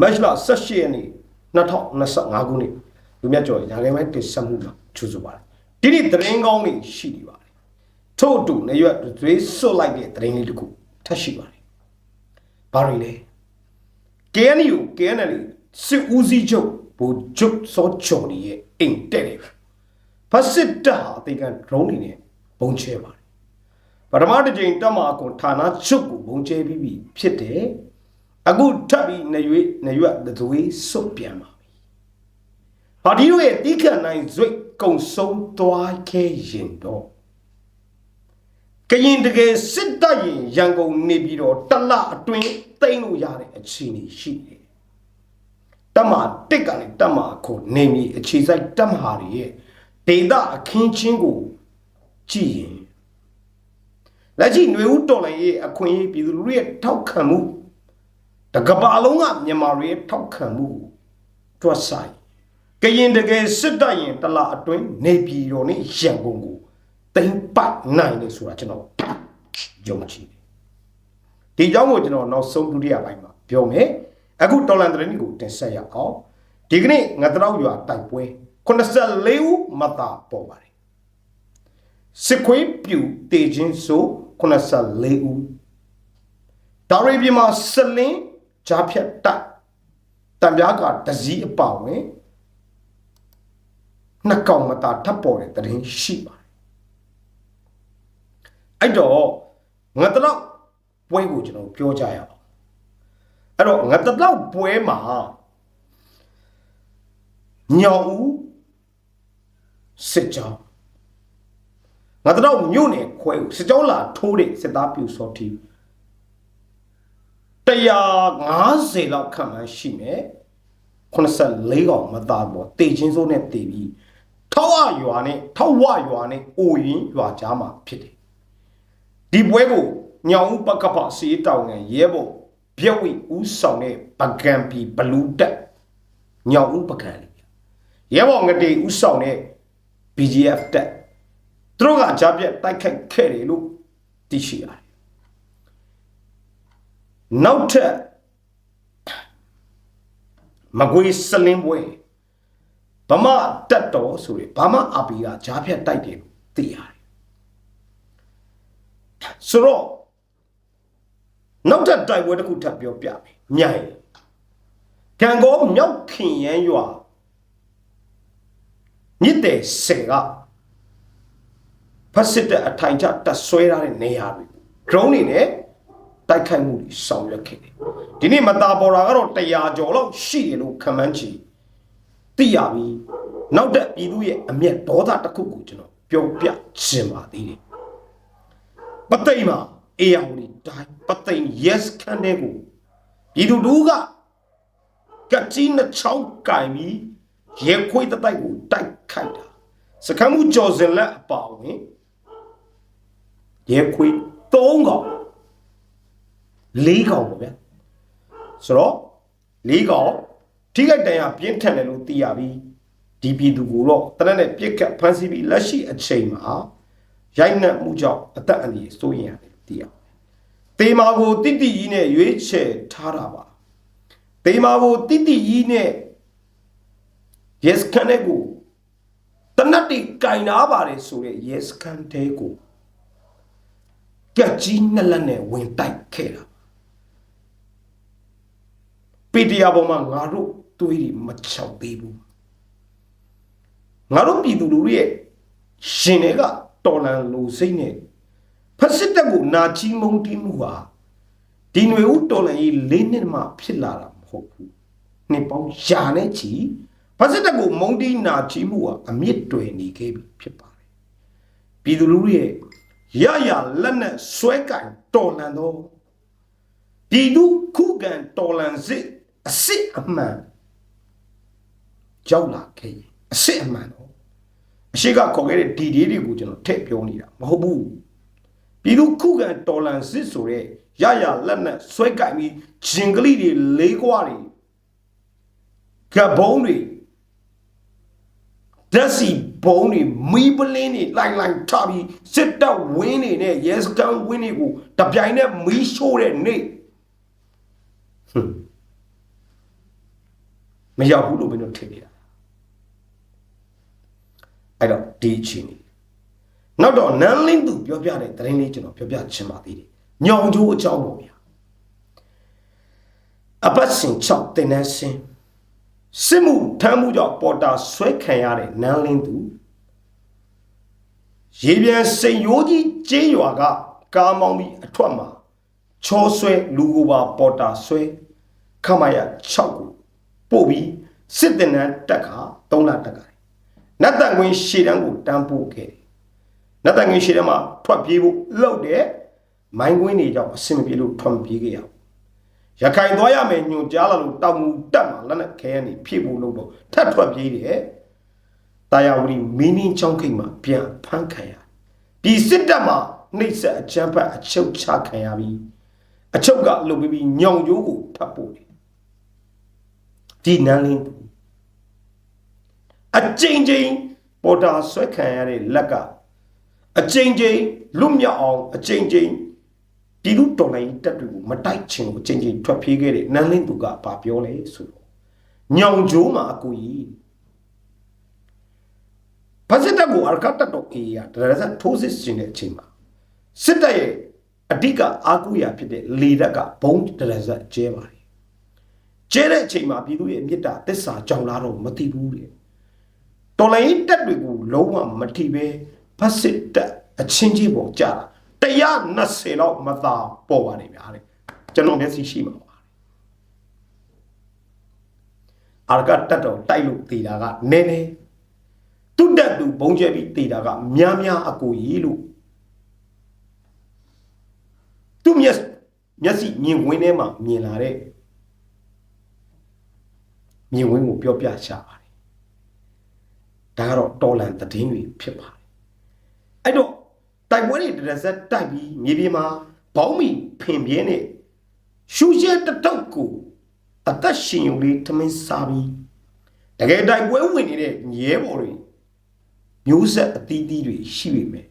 မတ်လ18ရက်နေ့2025ခုနှစ်လူမြတ်ကျော်ရာခိုင်ပိုင်းတင်ဆက်မှုမှာချူဆိုပါတယ်ဒီနေ့သတင်းကောင်းတွေရှိနေပါတယ်ထို့အတူနေရွက်တွေဆွတ်လိုက်တဲ့သတင်းလေးတစ်ခုထပ်ရှိပါတယ်ဘာတွေလဲ KNU KNL စစ်ဦးစီးချုပ်ဘူဂျုတ်စောချော်ဒီရဲ့အိမ်တက်တယ်ဖက်စစ်တပ်ဟာအသေးကဒရုန်းတွေနဲ့ပုံချဲပါတယ်ပထမတစ်ကြိမ်တက်မှာကွန်ဌာနချုပ်ကိုပုံချဲပြီးပြီဖြစ်တယ် အခုထပ်ပြီးနေရွေးနေရွက်သွေးစွတ်ပြန်ပါပြီဟာဒီတို့ရဲ့တိခတ်နိုင်ဇွိတ်ကုံဆုံးသွားခဲ့ရင်တော့ကရင်တကယ်စစ်တပ်ရင်ရန်ကုန်နေပြီးတော့တလအတွင်းသိမ်းလို့ရတဲ့အခြေအနေရှိတယ်တမတစ်ကနေတမခုနေမီအခြေစိုက်တမဟာတွေရဲ့ဒေတာအခင်းချင်းကိုကြည့်ရင်လက်ရှိຫນွေဦးတော်လိုင်းရဲ့အခွင့်အရေးပြည်သူလူထုရဲ့ထောက်ခံမှု တကဘာလုံးကမြန်မာတွေရဲ့ထောက်ခံမှုကိုတွတ်ဆိုင်ကရင်တကယ်စစ်တပ်ရင်တလအတွင်းနေပြည်တော်နဲ့ရန်ကုန်ကိုတိမ့်ပတ်နိုင်တယ်ဆိုတာကျွန်တော်ယုံကြည်တယ်ဒီအကြောင်းကိုကျွန်တော်နောက်ဆုံးဒုတိယပိုင်းမှာပြောမယ်အခုတော်လန်တရင်းကိုတင်ဆက်ရအောင်ဒီကနေ့ငါတောက်ရွာတိုက်ပွဲ84ဦးမတာပေါ်ပါတယ်စစ်ခွေးပြူတေချင်းဆို84ဦးဒါရီပြည်မှာစလင်း ဂျားဖြတ်တက်တံပြားကတစည်းအပါဝင်နှစ်ကောင်မတာထပ်ပေါ်တဲ့တရင်ရှိပါတယ်အဲ့တော့ငါတော့ပွဲကိုကျွန်တော်ပြောကြရအောင်အဲ့တော့ငါတော့ပွဲမှာညောင်ဦးစစ်ကြောင်းငါတော့မြို့နယ်ခွဲကိုစစ်ကြောင်းလာထိုးတဲ့စစ်သားပြူစောတီ 150လောက်ခန့်မှန်းရှိမယ်84កောင်မသားပေါ်တေချင်းစိုးနဲ့တေပြီးထောက်ဝရွာနဲ့ထောက်ဝရွာနဲ့အိုရင်ရွာကြားမှာဖြစ်တယ်ဒီပွဲကိုညောင်ဦးပကပစီတောင်ငယ်ရဲဘော်ပြက်ဝိဦးဆောင်တဲ့ပကံပီဘလူးတက်ညောင်ဦးပကံလေးရဲဘော်ငတေဦးဆောင်တဲ့ BGF တက်သူတို့ကကြားပြက်တိုက်ခိုက်ခဲ့တယ်လို့သိရှိရတယ် နောက်ထပ်မကွေးစလင်းပွဲဗမာတက်တော်ဆိုရယ်ဗမာအပီကဂျားဖြတ်တိုက်တယ်လို့သိရတယ်ဆိုတော့နောက်ထပ်တိုက်ပွဲတစ်ခုထပ်ပြောပြမယ်မြိုင်ကံကောမြောက်ခင်ရန်ရွာညစ်တဲ့ဆယ်ကဖက်စစ်တဲ့အထိုင်ချတက်ဆွဲထားတဲ့နေရာတွေ drone တွေနဲ့ တိုက်ခိုက်မှုတွေဆောင်ရွက်ခဲ့တယ်ဒီနေ့မတာပေါ်တာကတော့100ကျော်လောက်ရှိတယ်လို့ခန့်မှန်းချီသိရပြီနောက်တဲ့ပြည်သူရဲ့အမျက်ဒေါသတစ်ခုကိုကျွန်တော်ပြောပြခြင်းပါသေးတယ်ပသိမ်မှာအေယာဝတီတိုင်းပသိမ် yes ခန်းတဲ့ကိုပြည်သူတို့ကကကြီးနှစ်ချောင်းကင်ပြီးရဲခွေးတတိုက်ကိုတိုက်ခိုက်တာစကမ်းမှုကြော်စင်လက်အပါဝင်ရဲခွေး၃កောင် ၄កောင်ပေါ့ဗျာဆိုတော့၄កောင်ထိခိုက်တန်ရာပြင်းထန်တယ်လို့သိရပြီးဒီပြည်သူကိုတော့တနက်နဲ့ပြစ်ခတ်ဖမ်းဆီးပြီးလက်ရှိအချိန်မှာရိုက်နှက်မှုကြောင့်အသက်အန္တရာယ်စိုးရိမ်ရတယ်လို့သိရပါတယ်။တေမာကိုတိတိကြီးနဲ့ရွေးချယ်ထားတာပါ။တေမာကိုတိတိကြီးနဲ့ yes ခန်းတဲ့ကိုတနတ်တီကင်နာပါတယ်ဆိုတဲ့ yes ခန်းတဲ့ကိုကက်ကြီးနှစ်လက်နဲ့ဝင်တိုက်ခဲ့တာ ပီတီယာပေါ်မှာငါတို့တွေးပြီးမချောက်သေးဘူးငါတို့ပြည်သူလူတွေရဲ့ရှင်တွေကတော်လန်လူစိတ်နဲ့ဖက်စစ်တပ်ကိုနာချီမုန်းတီးမှုဟာဒီຫນွေဦးတော်လန်ကြီးလေးနှစ်မှဖြစ်လာတာမဟုတ်ဘူးနှစ်ပေါင်းယာနဲ့ချီဖက်စစ်တပ်ကိုမုန်းတီးနာချီမှုဟာအမြင့်တွယ်နေခဲ့ပြီဖြစ်ပါတယ်ပြည်သူလူတွေရဲ့ရရလက်နဲ့ဆွဲကင်တော်လန်တော့ပြည်သူခုခံတော်လန်စစ် အစ်စ်အမှန်ကြောက်လာခဲ့ရင်အစ်စ်အမှန်တော့အရှိကခေါ်ခဲ့တဲ့ဒီဒီတွေကိုကျွန်တော်ထည့်ပြောနေတာမဟုတ်ဘူးပြည်သူခုခံတော်လန်စစ်ဆိုတဲ့ရရလက်နဲ့ဆွဲကင်ပြီးဂျင်ကလေးတွေလေးကွာတွေကဘုံတွေဓာတ်စီဘုံတွေမီးပလင်းတွေလိုက်လိုက်ထပြီးစစ်တပ်ဝင်းတွေနဲ့ရဲစခန်းဝင်းတွေကိုတပြိုင်နက်မီးရှို့တဲ့နေ့ဟွန်း မရောက်ဘူးလို့မင်းတို့ထင်နေတာအဲ့တော့ဒီအချင်းကြီးနောက်တော့နန်းလင်းသူပြောပြတဲ့သတင်းလေးကျွန်တော်ပြောပြချင်ပါသေးတယ်ညောင်ကျိုးအကြောင်းပေါ့ဗျာအပတ်စဉ်6တင်နှန်းစင်းစစ်မှုထမ်းမှုကြောင့်ပေါ်တာဆွဲခံရတဲ့နန်းလင်းသူရေပြန်စိန်ရိုးကြီးကျေးရွာကကားမောင်းပြီးအထွက်မှာချောဆွဲလူကိုပါပေါ်တာဆွဲခမရ6ကို ပို့ပြီးစစ်တင်နှန်းတက်ခါ3လတက်ခါနတ်တန်ကွင်းရှေ့တန်းကိုတန်းပို့ခဲ့တယ်နတ်တန်ကွင်းရှေ့တန်းမှာထွက်ပြေးဖို့လှုပ်တယ်မိုင်းကွင်းတွေကြောင့်အဆင်မပြေလို့ထွက်မပြေးခဲ့ရဘူးရခိုင်သွားရမယ်ညွန်ကြားလာလို့တောင်မူတက်မှာလက်နဲ့ခဲကနေဖြည့်ဖို့လို့တော့ထပ်ထွက်ပြေးတယ်တာယာဝတီမင်းင်းချောင်းခိတ်မှာပြန်ဖမ်းခံရပြည်စစ်တပ်မှာနှိပ်စက်အကြမ်းဖက်အချုပ်ချခံရပြီးအချုပ်ကလှုပ်ပြီးညောင်ကျိုးကိုဖတ်ဖို့တယ် ဒီနန်းလင်းအကျဉ်းချင်းပေါ်တာဆွဲခံရတဲ့လက်ကအကျဉ်းချင်းလွတ်မြောက်အောင်အကျဉ်းချင်းပြည်သူတော်လှန်ရေးတပ်တွေကိုမတိုက်ချင်ကိုအကျဉ်းချင်းထွက်ပြေးခဲ့တဲ့နန်းလင်းသူကဘာပြောလဲဆိုတော့ညောင်ကျိုးမှာအကူကြီးဖစစ်တပ်ကိုအရကတ်တော့အေးရဒါရစထိုးစစ်ရှင်တဲ့အချိန်မှာစစ်တပ်ရဲ့အဓိကအာကူရဖြစ်တဲ့လေတပ်ကဘုံဒရဇက်ကျဲပါတယ် ကျဲတဲ့အချိန်မှာပြည်သူရဲ့မြစ်တာတစ္ဆာကြောင်လာတော့မသိဘူးလေတော်လိုင်းတက်တွေကိုလုံးဝမထိပဲဖက်စစ်တက်အချင်းချင်းပေါ်ကြတာ120လောက်မသာပေါ်ပါနေဗျာတဲ့ကျွန်တော်မျက်စိရှိမှာပါအာရကတက်တော့တိုက်လို့တည်တာကနည်းနည်းသူ့တက်သူဘုံကျဲပြီးတည်တာကများများအကိုကြီးလို့သူ့မျက်မျက်စိမြင်ဝင်းထဲမှာမြင်လာတဲ့ မြင်ဝင်းကိုပြောပြချပါတယ်ဒါကတော့တော်လန်သတင်းတွေဖြစ်ပါတယ်အဲ့တော့တိုက်ပွဲတွေတရဇက်တိုက်ပြီးမြေပြင်မှာဘောင်းမီဖင်ပြင်းနဲ့ရှူရဲတတုတ်ကိုအသက်ရှင်ုံလေးထမင်းစားပြီးတကယ်တိုက်ပွဲဝင်နေတဲ့ရဲဘော်တွေမျိုးဆက်အသီးသီးတွေရှိပေမဲ့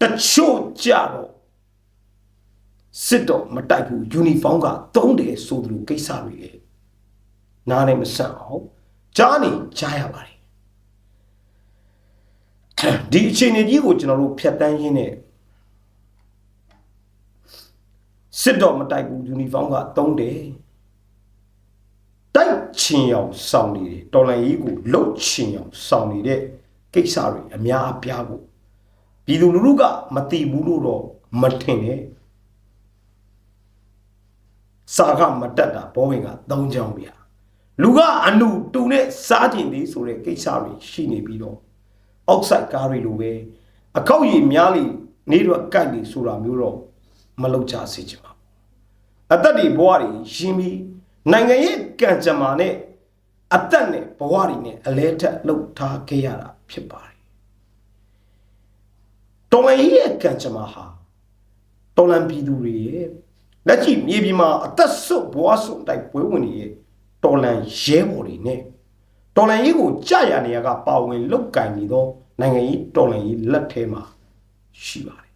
တချို့ကြတော့စစ်တော့မတိုက်ဘူးယူနီဖောင်းကသုံးတယ်ဆိုသလိုကိစ္စတွေလေ နားလည်းမဆန့်အောင်ကြားနေကြားရပါတယ်ဒီအခြေအနေကြီးကိုကျွန်တော်တို့ဖြတ်တန်းရင်းနဲ့စစ်တော့မတိုက်ဘူးယူနီဖောင်းကသုံးတယ်တိုက်ချင်အောင်စောင်းနေတယ်တော်လန်ကြီးကိုလှုပ်ချင်အောင်စောင်းနေတဲ့ကိစ္စတွေအများအပြားကိုပြည်သူလူထုကမသိဘူးလို့တော့မထင်နဲ့စာကမတက်တာဘောဝင်က၃ချောင်းဗျာ လူကအနုတူနဲ့စားကျင်သေးဆိုတဲ့ကိစ္စတွေရှိနေပြီးတော့အောက်ဆိုက်ကားတွေလိုပဲအကောက်ရည်များလေနေတော့ကိုက်နေဆိုတာမျိုးတော့မလုပ်ကြစေချင်ပါဘူးအသက်တွေဘဝတွေရှင်းပြီးနိုင်ငံရဲ့ကံကြမ္မာနဲ့အသက်နဲ့ဘဝတွေနဲ့အလဲထက်လှုပ်ထားခဲ့ရတာဖြစ်ပါတယ်တော်လန်ကြီးရဲ့ကံကြမ္မာဟာတော်လန်ပြည်သူတွေရဲ့လက်ရှိမြေပြင်မှာအသက်ဆွတ်ဘဝဆွတ်တိုက်ပွဲဝင်နေတဲ့ တော်လန်ရဲဘော်တွေနဲ့တော်လန်ရေးကိုကြာရနေရကပါဝင်လုတ်ကင်နေသောနိုင်ငံရေးတော်လန်ရေးလက်ထဲမှာရှိပါတယ်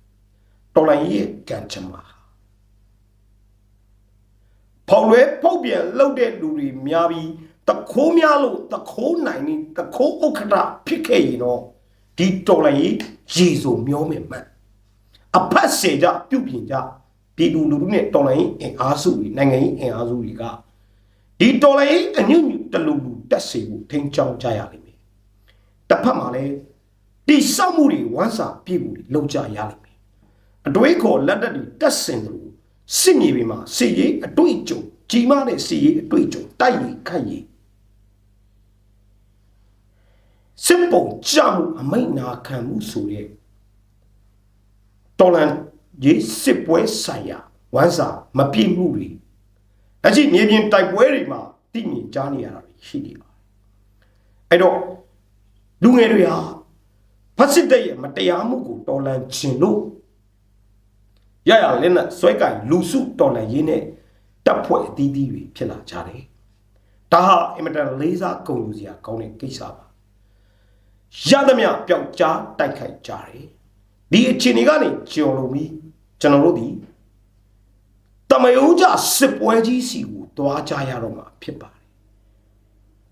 တော်လန်ရေးရဲ့ကံကြမ္မာဖောက်လွဲဖောက်ပြန်လှုပ်တဲ့လူတွေများပြီးတခိုးများလို့တခိုးနိုင်နေတခိုးဥက္ခဋဖြစ်ခဲ့ရင်တော့ဒီတော်လန်ရေးရေစုံမျောမယ်မှန်အဖက်စေကြပြုတ်ပြင်ကြပြည်သူလူထုနဲ့တော်လန်ရေးအင်အားစုတွေနိုင်ငံရေးအင်အားစုတွေက ဒီတော်လန်ရေးအညွန့်ညွတ်တလူလူတက်စေဖို့ထိန်းချောင်းကြရလိမ့်မယ်တစ်ဖက်မှာလည်းတိစောက်မှုတွေဝမ်းစာပြည့်မှုတွေလုပ်ကြရလိမ့်မယ်အတွေးခေါ်လက်တက်တွေတက်ဆင်လို့စစ်မြေပြင်မှာစစ်ရေးအတွေ့အကြုံကြီးမားတဲ့စစ်ရေးအတွေ့အကြုံတိုက်ရခတ်ရစစ်ပုံကြမှုအမိတ်နာခံမှုဆိုတဲ့တော်လန်ရေးစစ်ပွဲဆိုင်ရာဝမ်းစာမပြည့်မှုတွေ အကြည့်မြေပြင်တိုက်ပွဲတွေမှာသိမြင်ကြားနေရတာရှိနေပါတယ်အဲ့တော့လူငယ်တွေဟာဖတ်စစ်တဲ့ရဲ့မတရားမှုကိုတော်လန်ခြင်းလို့ရရလည်းနဲ့ဆွဲကင်လူစုတော်လန်ရင်းနဲ့တပ်ဖွဲ့အသီးသီးတွေဖြစ်လာကြတယ်ဒါဟာအင်မတန်လေးစားဂုဏ်ယူစရာကောင်းတဲ့ကိစ္စပါရသမျှပျောက်ကြားတိုက်ခိုက်ကြတယ်ဒီအခြေအနေကနေကြော်လို့ပြီးကျွန်တော်တို့ဒီ တမယုံကြစစ်ပွဲကြီးစီကိုတွားကြရတော့မှာဖြစ်ပါတယ်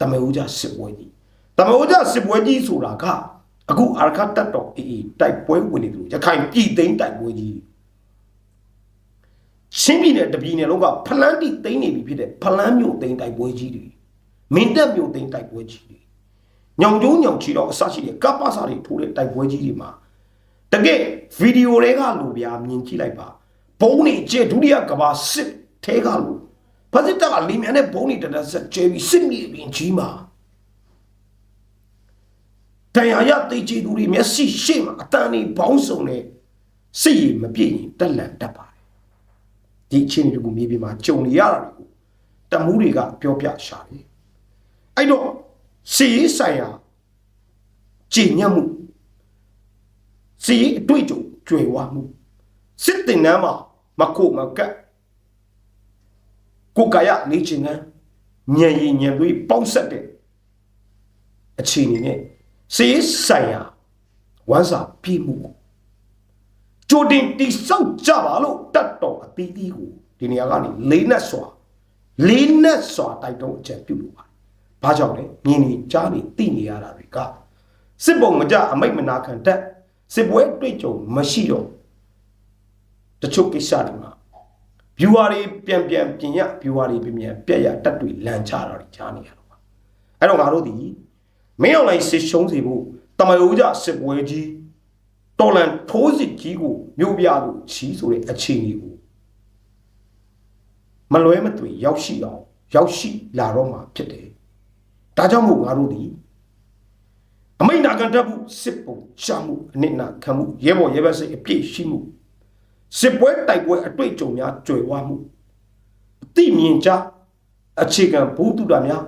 တမေဦးကြစစ်ပွဲကြီးတမေဦးကြစစ်ပွဲကြီးဆိုတာကအခုအာရခတ်တက်တော်အေးအေးတိုက်ပွဲဝင်နေသူရခိုင်ပြည်သိမ်းတိုက်ပွဲကြီးရှင်းပြည်နယ်တပြည်နယ်လုံးကဖလန်းတီသိမ်းနေပြီဖြစ်တဲ့ဖလန်းမြို့သိမ်းတိုက်ပွဲကြီးတွေမင်းတပ်မြို့သိမ်းတိုက်ပွဲကြီးတွေညောင်ကျုံးညောင်ချီတော့အစရှိတဲ့ကပ္ပစာတွေထိုးတဲ့တိုက်ပွဲကြီးတွေမှာတကယ်ဗီဒီယိုတွေကလူပြာမြင်ကြည့်လိုက်ပါ ဘုံနေကျဒုတိယကဘာစစ်ထဲကလူဖစစ်တပ်ကလီမြန်နဲ့ဘုံနေတတဆက်ကျဲပြီးစစ်မြေပြင်ကြီးမှာတရားရသိချေသူတွေမျက်စိရှေ့မှာအတန်နေဘောင်းစုံနဲ့စစ်ရည်မပြည့်ရင်တက်လန်တတ်ပါတယ်ဒီအချင်းတွေကိုမြေပြင်မှာကြုံနေရတာတွေကိုတမှုတွေကပြောပြရှာတယ်အဲ့တော့စီရေးဆိုင်ရာကြည်ညက်မှုစီရေးအတွေ့အကြုံကြွယ်ဝမှုစစ်တင်နှမ်းမှာ မခုမကတ်ကိုယ်ကာယနေချင်နှမ်းညံရီညံသွေးပေါင်းဆက်တဲ့အခြေအနေနဲ့စီရေးဆိုင်ရာဝမ်းစာပြည့်မှုကိုကြိုတင်တိဆောက်ကြပါလို့တတ်တော်အသီးသီးကိုဒီနေရာကနေလေးနက်စွာလေးနက်စွာတိုက်တုံးအချက်ပြုလို့ပါတယ်။ဘာကြောင့်လဲမြင်နေကြားနေသိနေရတာတွေကစစ်ပုံမကြအမိတ်မနာခံတတ်စစ်ပွဲတွေ့ကြုံမရှိတော့ တချို့ကိစ္စတွေမှာ viewer တွေပြန်ပြန်ပြင်ရ viewer တွေပြန်ပြန်ပြက်ရတက်တွေလန်ချတာတွေကြားနေရတော့ပါအဲ့တော့ငါတို့ဒီမင်းအောင်လိုင်းစစ်ရှုံးစီဖို့တမယိုးကြစစ်ပွဲကြီးတော်လန်ထိုးစစ်ကြီးကိုမြို့ပြလို့ချီးဆိုတဲ့အခြေအနေကိုမလွဲမသွေရောက်ရှိအောင်ရောက်ရှိလာတော့မှာဖြစ်တယ်ဒါကြောင့်မို့ငါတို့ဒီအမိန့်နာခံတတ်မှုစစ်ပုံချမှုအနစ်နာခံမှုရဲဘော်ရဲဘက်စိတ်အပြည့်ရှိမှု စစ်ပွဲတိုက်ပွဲအတွေ့အကြုံများကြွယ်ဝမှုအသိမြင်ကြားအခြေခံဘုဒ္ဓတာများ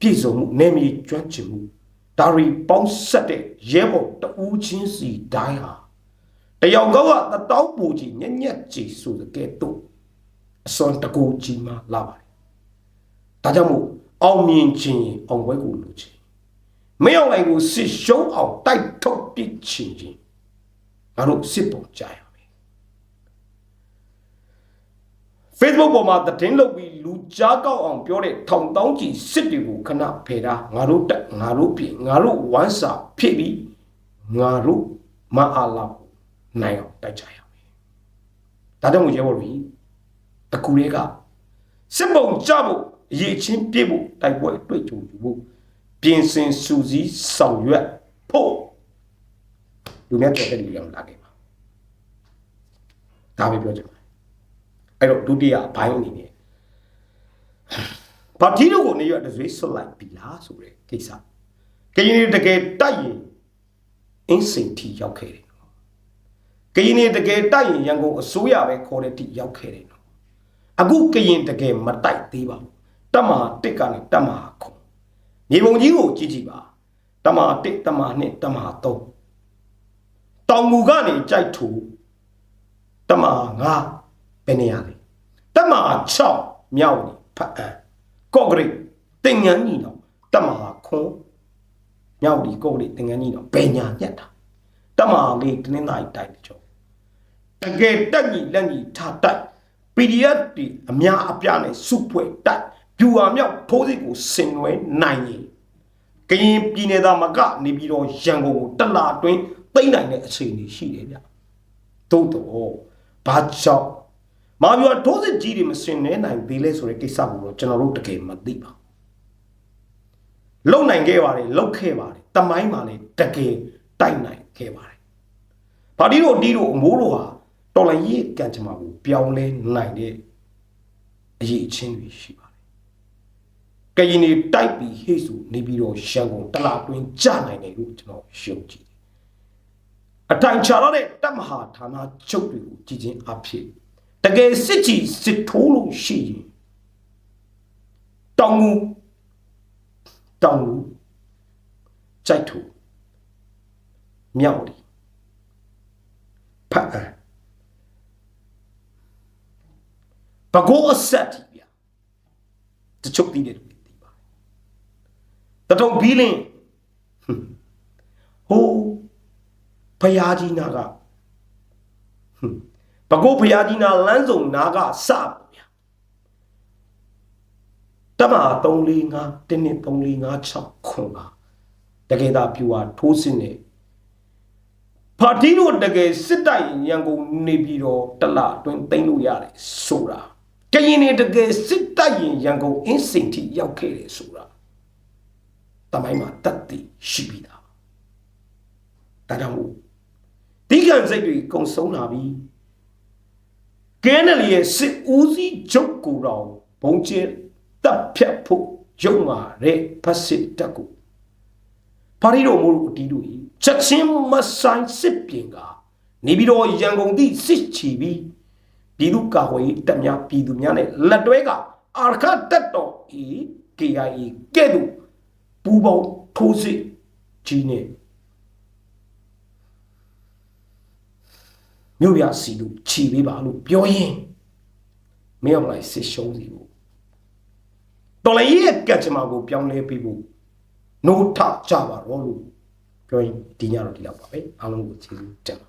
ပြည့်စုံမှုနေမီကျွမ်းကျင်မှုဒါရီပေါင်းဆက်တဲ့ရဲဘော်တဦးချင်းစီတိုင်းဟာတယောက်ကောက်ကတတောက်ပူကြီးညက်ညက်ကြီးဆိုတဲ့ကဲ့သို့အစွမ်းတကူကြီးမှလာပါတယ်ဒါကြောင့်မို့အောင်မြင်ခြင်းရင်အောင်ပွဲကိုလိုချင်မင်းအောင်လိုက်ကိုစစ်ရှုံးအောင်တိုက်ထုတ်ပစ်ချင်ခြင်းငါတို့စစ်ပုံကြရမယ် Facebook ပေါ်မှာသတင်းလုပ်ပြီးလူကြားကောက်အောင်ပြောတဲ့ထောင်တောင်းကြီးစစ်တွေကိုခဏဖယ်တာငါတို့တက်ငါတို့ပြင်ငါတို့ဝမ်းစာဖြစ်ပြီးငါတို့မအားလောက်နိုင်အောင်တိုက်ကြရမယ်ဒါကြောင့်မို့ရဲဘော်ကြီးတကူတွေကစစ်ပုံကြဖို့အရေးချင်းပြည့်ဖို့တိုက်ပွဲတွေ့ကြုံယူဖို့ပြင်ဆင်စူးစီးဆောင်ရွက်ဖို့လူများပြောတဲ့လူတွေလာခဲ့ပါဒါပဲပြောချင်ပါတယ် အဲ့တော့ဒုတိယဘိုင်းအနေနဲ့ပါတီတို့ကိုနေရတဲ့ဇွေးဆွတ်လိုက်ပြီလားဆိုတဲ့ကိစ္စကရင်တွေတကယ်တိုက်ရင်အင်းစိန်ထီရောက်ခဲ့တယ်နော်ကရင်တွေတကယ်တိုက်ရင်ရန်ကုန်အစိုးရပဲခေါ်တဲ့ထီရောက်ခဲ့တယ်နော်အခုကရင်တကယ်မတိုက်သေးပါဘူးတမဟာတစ်ကနေတမဟာခုမြေပုံကြီးကိုကြည့်ကြည့်ပါတမဟာတစ်တမဟာနှစ်တမဟာသုံးတောင်မူကနေကြိုက်ထူတမဟာငါ ဘယ်နေရာလဲတမဟာ6မြောက်နေဖတ်အံကော့ဂရိတ်တင်ငန်းကြီးတော့တမဟာခွန်မြောက်ဒီကော့ဂရိတ်တင်ငန်းကြီးတော့ဘယ်ညာညက်တာတမဟာလေးတင်းင်းသားကြီးတိုက်တယ်ကျော်တကယ်တက်ညီလက်ညီထားတိုက် PDF ဒီအများအပြားနဲ့စုဖွဲ့တိုက်ပြူဟာမြောက်ထိုးစစ်ကိုဆင်နွှဲနိုင်ရင်ကရင်ပြည်နယ်သားမကနေပြီးတော့ရန်ကုန်ကိုတလာတွင်းသိမ့်နိုင်တဲ့အခြေအနေရှိတယ်ဗျသို့တော့ဘာကြောင့် မာပြောထိုးစစ်ကြီးတွေမဆင်နွှဲနိုင်သေးလဲဆိုတဲ့ကိစ္စကိုတော့ကျွန်တော်တို့တကယ်မသိပါလုံနိုင်ခဲ့ပါတယ်လုံခဲ့ပါတယ်တမိုင်းမှာလည်းတကယ်တိုက်နိုင်ခဲ့ပါတယ်ဘာဒီတို့ဒီတို့အမိုးတို့ဟာတော်လိုင်းရေးကံကြမ္မာကိုပြောင်းလဲနိုင်တဲ့အရေးအချင်းတွေရှိပါတယ်။ကရင်နေတိုက်ပြီးဟေ့ဆိုနေပြီးတော့ရန်ကုန်တလာတွင်ကြနိုင်တယ်လို့ကျွန်တော်ယုံကြည်တယ်။အတိုင်ချတော့တဲ့တမဟာဌာနချုပ်တွေကိုကြည်ချင်းအဖြစ် တကယ်စစ်ကြီးစစ်ထိုးလို့ရှိရင်တောင်ငူတောင်ငူကြိုက်ထူမြောက်လီဖတ်အံဘကိုးအဆက်တီဗျာတချို့တီးတယ်လို့သိပါတယ်တထုံဘီလင်းဟိုးဖယားကြီးနာက ဘကိုးဖယားကြီးနာလမ်းစုံနာကစပါဗျာတမ345တင်းနှစ်345ခွန်ကတကယ်သာပြူဟာထိုးစစ်နေပါတီတို့တကယ်စစ်တိုက်ရန်ကုန်နေပြီးတော့တလအတွင်းသိမ်းလို့ရတယ်ဆိုတာကရင်နေတကယ်စစ်တိုက်ရင်ရန်ကုန်အင်းစိန်ထိရောက်ခဲ့တယ်ဆိုတာတမိုင်းမှာတတ်သိရှိပြီးသားဒါကြောင့်မို့ဒီကံစိတ်တွေကုံဆုံးလာပြီ ကဲနယ်လီရဲ့စစ်ဦးစီးချုပ်ကိုတော့ဘုံကျဲတပ်ဖြတ်ဖို့ရုံမာတဲ့ဖက်စစ်တပ်ကိုပါရီတော်မို့လို့အတီးတို့ကြီးချက်ချင်းမဆိုင်စစ်ပြင်ကနေပြီးတော့ရန်ကုန်သည့်စစ်ချီပြီးပြည်သူ့ကာကွယ်ရေးတပ်များပြည်သူများနဲ့လက်တွဲကအာခတက်တော် KIA ကဲ့သို့ပူပေါင်းထိုးစစ်ကြီးနဲ့ မြို့ပြစီလူခြီပေးပါလို့ပြောရင်မင်းအောင်လိုက်စစ်ရှုံးစီဖို့တော်လည်းရဲ့ကတ်ချမာကိုပြောင်းလဲပေးဖို့နိုးထကြပါတော့လို့ပြောရင်ဒီညတော့ဒီလောက်ပါပဲအားလုံးကိုကျေးဇူးတင်ပါ